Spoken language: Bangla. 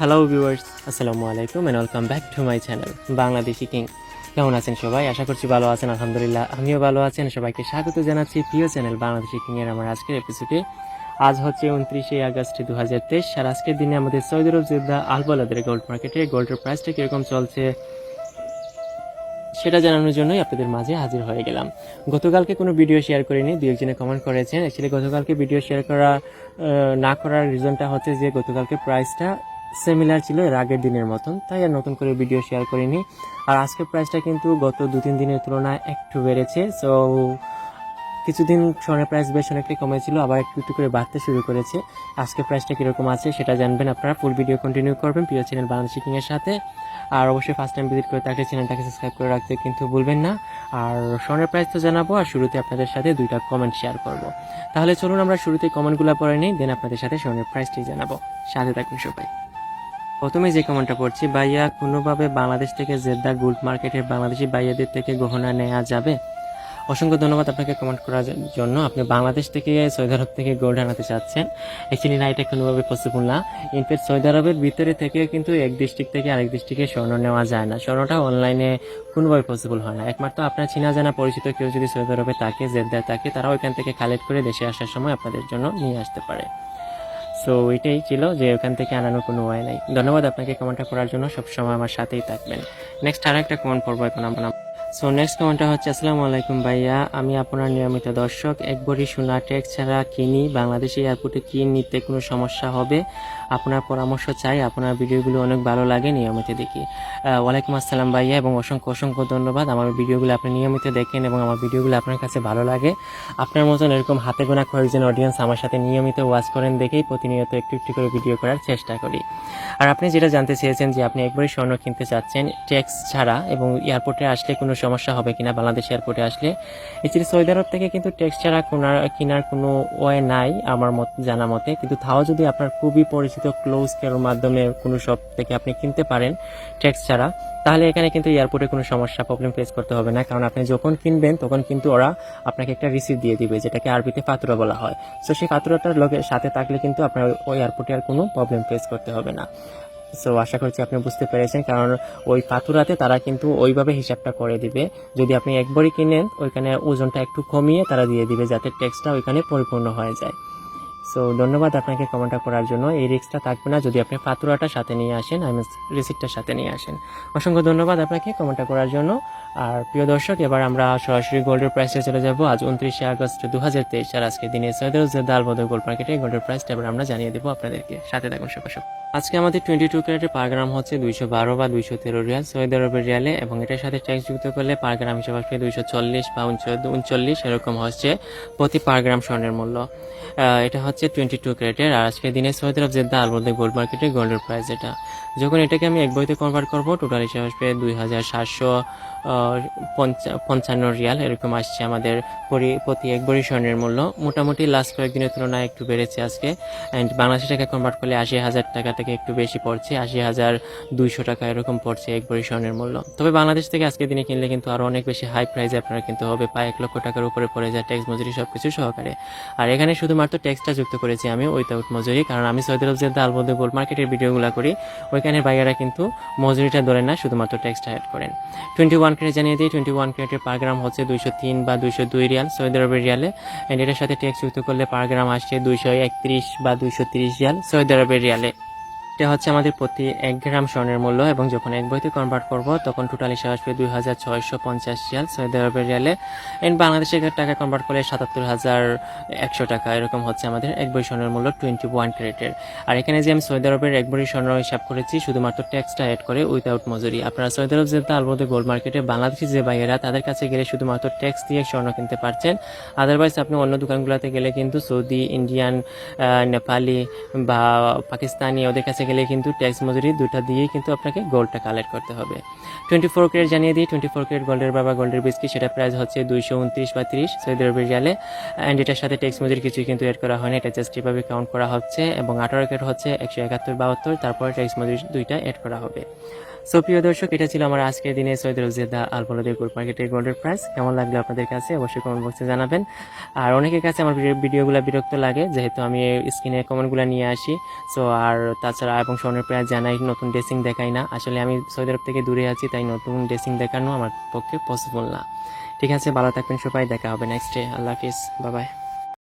হ্যালো ভিউয়ার্স আসসালামু আলাইকুম and welcome back to my channel Bangladeshi king কেমন আছেন সবাই? আশা করছি ভালো আছেন, আলহামদুলিল্লাহ। আমিও ভালো আছেন সবাইকে স্বাগত জানাচ্ছি প্রিয় চ্যানেল বাংলাদেশি কিং এর আমার আজকের এপিসোডে আজ হচ্ছে উনত্রিশে আগস্ট দু হাজার তেইশ আর আজকের দিনে আমাদের সৌদি আরব আলবালাদের গোল্ড মার্কেটে গোল্ডের প্রাইসটা কীরকম চলছে সেটা জানানোর জন্যই আপনাদের মাঝে হাজির হয়ে গেলাম। গতকালকে কোনো ভিডিও শেয়ার করিনি দু একজনে কমেন্ট করেছেন। অ্যাকচুয়ালি গতকালকে ভিডিও শেয়ার করা না করার রিজনটা হচ্ছে যে গতকালকে প্রাইসটা সিমিলার ছিল এর আগের দিনের মতন, তাই আর নতুন করে ভিডিও শেয়ার করিনি। আর আজকের প্রাইসটা কিন্তু গত দু তিন দিনের তুলনায় একটু বেড়েছে সো কিছুদিন স্বর্ণের প্রাইস বেশ অনেকটাই কমেছিল, আবার একটু একটু করে বাড়তে শুরু করেছে। আজকে প্রাইসটা কীরকম আছে সেটা জানবেন আপনারা। ফুল ভিডিও কন্টিনিউ করবেন প্রিয় চ্যানেল বাংলাদেশি কিং এর সাথে। আর অবশ্যই ফার্স্ট টাইম ভিজিট করে থাকলে চ্যানেলটাকে সাবস্ক্রাইব করে রাখতে কিন্তু ভুলবেন না। আর স্বর্ণের প্রাইস তো জানাব, আর শুরুতে আপনাদের সাথে দুইটা কমেন্ট শেয়ার করব। তাহলে চলুন আমরা শুরুতে কমেন্টগুলো পড়ে নিই দেন আপনাদের সাথে স্বর্ণের প্রাইসটি জানাব। সাথে থাকুন সবাই। প্রথমে যে কমেন্টটা পড়ছি, ভাইয়া, কোনোভাবে বাংলাদেশ থেকে জেদ্দা গোল্ড মার্কেটের বাংলাদেশি ভাইয়াদের থেকে গহনা নেওয়া যাবে? অসংখ্য ধন্যবাদ আপনাকে কমেন্ট করার জন্য। আপনি বাংলাদেশ থেকে সৌদি আরব থেকে গোল্ড আনাতে চাচ্ছেন, অ্যাকচুয়ালি না, এটা কোনোভাবে পসিবল না। ইনফ্যাক্ট, সৌদি আরবের ভিতরে থেকে কিন্তু এক ডিস্ট্রিক্ট থেকে আরেক ডিস্ট্রিক্টে স্বর্ণ নেওয়া যায় না। স্বর্ণটা অনলাইনে কোনোভাবে পসিবল হয় না। একমাত্র আপনার চিনা জানা পরিচিত কেউ যদি সৌদি আরবে থাকে, জেদ্দায় থাকে, তারা ওইখান থেকে কালেক্ট করে দেশে আসার সময় আপনাদের জন্য নিয়ে আসতে পারে। সো এটাই ছিল যে ওখান থেকে আনানোর কোনো ওয়াই নাই। ধন্যবাদ আপনাকে কমেন্টটা করার জন্য। সবসময় আমার সাথেই থাকবেন। নেক্সট আর একটা কমেন্ট পড়ব এখন আমরা। সো নেক্সট কমেন্টটা হচ্ছে, আসসালামু আলাইকুম ভাইয়া। আমি আপনার নিয়মিত দর্শক। একবারই সোনা ট্যাক্স ছাড়া কিনি। বাংলাদেশি এয়ারপোর্টে কি নিতে কোনো সমস্যা হবে? আপনার পরামর্শ চাই। আপনার ভিডিওগুলো অনেক ভালো লাগে নিয়মিত দেখি। ওয়ালাইকুম আসসালাম ভাইয়া এবং অসংখ্য অসংখ্য ধন্যবাদ। আমার ভিডিওগুলো আপনি নিয়মিত দেখেন এবং আমার ভিডিওগুলো আপনার কাছে ভালো লাগে। আপনার মতন এরকম হাতে গোনা কয়েকজন অডিয়েন্স আমার সাথে নিয়মিত ওয়াচ করেন দেখেই প্রতিনিয়ত একটু একটু করে ভিডিও করার চেষ্টা করি। আর আপনি যেটা জানতে চেয়েছেন যে আপনি একবারই স্বর্ণ কিনতে চাচ্ছেন, ট্যাক্স ছাড়া এবং এয়ারপোর্টে আসলে কোনো সমস্যা হবে কিনা বাংলাদেশ এয়ারপোর্টে আসলে। এছাড়া সৌদি আরব থেকে কিন্তু ট্যাক্স ছাড়া কোনার কেনার কোনো ওয়ে নাই আমার মত জানা মতে। কিন্তু তাও যদি আপনার খুবই পরিচিত ক্লোজ কেয়ার মাধ্যমে কোনো শপ থেকে আপনি কিনতে পারেন ট্যাক্স ছাড়া, তাহলে এখানে কিন্তু এয়ারপোর্টে কোনো সমস্যা প্রবলেম ফেস করতে হবে না। কারণ আপনি যখন কিনবেন, তখন কিন্তু ওরা আপনাকে একটা রিসিপ্ট দিয়ে দিবে, যেটাকে আরবিতে ফাতুরা বলা হয়। সো সেই ফাতুরাটার লোকের সাথে থাকলে কিন্তু আপনার ওই এয়ারপোর্টে আর কোনো প্রবলেম ফেস করতে হবে না। সো আশা করছি আপনি বুঝতে পেরেছেন, কারণ ওই পাতুরাতে তারা কিন্তু ওইভাবে হিসাবটা করে দিবে। যদি আপনি একবারই কিনেন, ওইখানে ওজনটা একটু কমিয়ে তারা দিয়ে দিবে, যাতে ট্যাক্সটা ওইখানে পরিপূর্ণ হয়ে যায়। সো ধন্যবাদ আপনাকে কমেন্টটা করার জন্য। এই রিক্সটা থাকবে না যদি আপনি ফাতুরাটা সাথে নিয়ে আসেন আই মিন রিসিপ্টটা সাথে নিয়ে আসেন। অসংখ্য ধন্যবাদ আপনাকে কমেন্টটা করার জন্য। আর প্রিয় দর্শক, এবার আমরা সরাসরি গোল্ডের প্রাইসে চলে যাব। আজ উনত্রিশে আগস্ট দু হাজার তেইশ, আর আজকে দিনে সৈয়দ দালবদর গোল্ড মার্কেটে গোল্ডের প্রাইসটা এবার আমরা জানিয়ে দেবো আপনাদেরকে। সাথে থাকুন সবাই আজকে আমাদের টোয়েন্টি টু ক্যারেটের পার গ্রাম হচ্ছে দুইশো বারো বা দুইশো তেরো রিয়াল সৌদি আরবের রিয়ালে, এবং এটার সাথে ট্যাক্স যুক্ত করলে পার গ্রাম হিসাবে আসবে দুইশো চল্লিশ বা উনচল্লিশ, এরকম হচ্ছে প্রতি পার গ্রাম স্বর্ণের মূল্য। এটা হচ্ছে টোয়েন্টি টু ক্যারেটের। আর আজকে দিনে সৌদি আরব জেদ্দা আলবদে গোল্ড মার্কেটে গোল্ডের প্রাইস এটা। যখন এটাকে আমি এক বইতে কনভার্ট করব টোটাল হিসাবে আসবে দুই হাজার সাতশো পঞ্চান্ন রিয়াল। এরকম আসছে আমাদের পরি- প্রতি এক বড়ি স্বর্ণের মূল্য। মোটামুটি লাস্ট কয়েকদিনের তুলনায় একটু বেড়েছে আজকে। অ্যান্ড বাংলাদেশি টাকা কনভার্ট করলে আশি হাজার টাকা থেকে একটু বেশি পড়ছে। আশি হাজার দুইশো টাকা এরকম পড়ছে এক বড়ি স্বর্ণের মূল্য। তবে বাংলাদেশ থেকে আজকে দিনে কিনলে কিন্তু আরও অনেক বেশি হাই প্রাইসে আপনারা কিন্তু হবে। প্রায় এক লক্ষ টাকার উপরে পড়ে যায় ট্যাক্স মজুরি সব কিছু সহকারে। আর এখানে শুধুমাত্র ট্যাক্সটা যুক্ত করেছি আমি উইথাউট মজুরি। কারণ আমি সৌদি আরব জেদ্দা আলবদে গোল্ড মার্কেটের ভিডিওগুলো করি। ওইখানে বাইরেরা কিন্তু মজুরিটা ধরে না, শুধুমাত্র ট্যাক্সটা অ্যাড করেন। টোয়েন্টি ওয়ান ক্রেট জানিয়ে দিই টোয়েন্টি ওয়ান ক্রেটের পার গ্রাম হচ্ছে দুইশো তিন বা দুইশো দুই রিয়াল সৌদি আরবের রিয়ালে। অ্যান্ড এটার সাথে ট্যাক্স যুক্ত করলে পার গ্রাম আসছে দুইশো একত্রিশ বা দুইশো তিরিশ রিয়াল সৌদি আরবের রিয়ালে। এটা হচ্ছে আমাদের প্রতি এক গ্রাম স্বর্ণের মূল্য এবং যখন এক বইতে কনভার্ট করব, তখন টোটাল হিসাব আসবে দুই হাজার ছয়শো পঞ্চাশ রিয়াল সৌদি আরবের রিয়ালে। এন্ড বাংলাদেশের টাকা কনভার্ট করলে সাতাত্তর হাজার একশো টাকা, এরকম হচ্ছে আমাদের এক বই স্বর্ণের মূল্য টোয়েন্টি ওয়ান ক্রেটের আর এখানে যে আমি সৌদি আরবের এক বই স্বর্ণ হিসাব করেছি, শুধুমাত্র ট্যাক্সটা অ্যাড করে উইথাউট মজুরি। আপনারা সৌদি আরব যেতে আলবদে গোল্ড মার্কেটে বাংলাদেশি যে ভাইয়েরা, তাদের কাছে গেলে শুধুমাত্র ট্যাক্স দিয়ে স্বর্ণ কিনতে পারছেন। আদারওয়াইজ আপনি অন্য দোকানগুলোতে গেলে কিন্তু সৌদি, ইন্ডিয়ান নেপালি বা পাকিস্তানি, ওদের কাছে গেলে কিন্তু ট্যাক্স মজুরি দুটা দিয়েই কিন্তু আপনাকে গোল্ডটা কালেক্ট করতে হবে। টোয়েন্টি ফোর ক্যারেট জানিয়ে দিই টোয়েন্টি ফোর ক্যারেট গোল্ডের বাবা গোল্ডের বিস্কিট সেটা প্রাইস হচ্ছে দুইশো উনত্রিশ বা ত্রিশ সৌদি আরবের রিয়ালে অ্যান্ড এটার সাথে ট্যাক্স মজুরি কিছুই কিন্তু এড করা হয়নি, এটা জাস্ট এভাবে কাউন্ট করা হচ্ছে। এবং আঠারো ক্যারেট হচ্ছে একশো একাত্তর বাহাত্তর, তারপরে ট্যাক্স মজুরি দুইটা এড করা হবে। সো প্রিয় দর্শক, এটা ছিল আমার আজকের দিনে সৈয়দ রোজিয়াদা আল বলদের গ্রুপ মার্কেটের গোল্ডের প্রাইস কেমন লাগল আপনাদের কাছে? অবশ্যই কমেন্ট বক্সে জানাবেন। আর অনেকের কাছে আমার ভিডিওগুলো বিরক্ত লাগে, যেহেতু আমি স্ক্রিনে কমেন্টগুলো নিয়ে আসি। সো আর তাছাড়া এবং স্বর্ণের প্রায় জানাই, নতুন ড্রেসিং দেখাই না। আসলে আমি সৌদি আরব থেকে দূরে আছি, তাই নতুন ড্রেসিং দেখানো আমার পক্ষে পসিবল না। ঠিক আছে, ভালো থাকবেন সবাই, দেখা হবে নেক্সট ডে আল্লাহ হাফিজ। বাবাই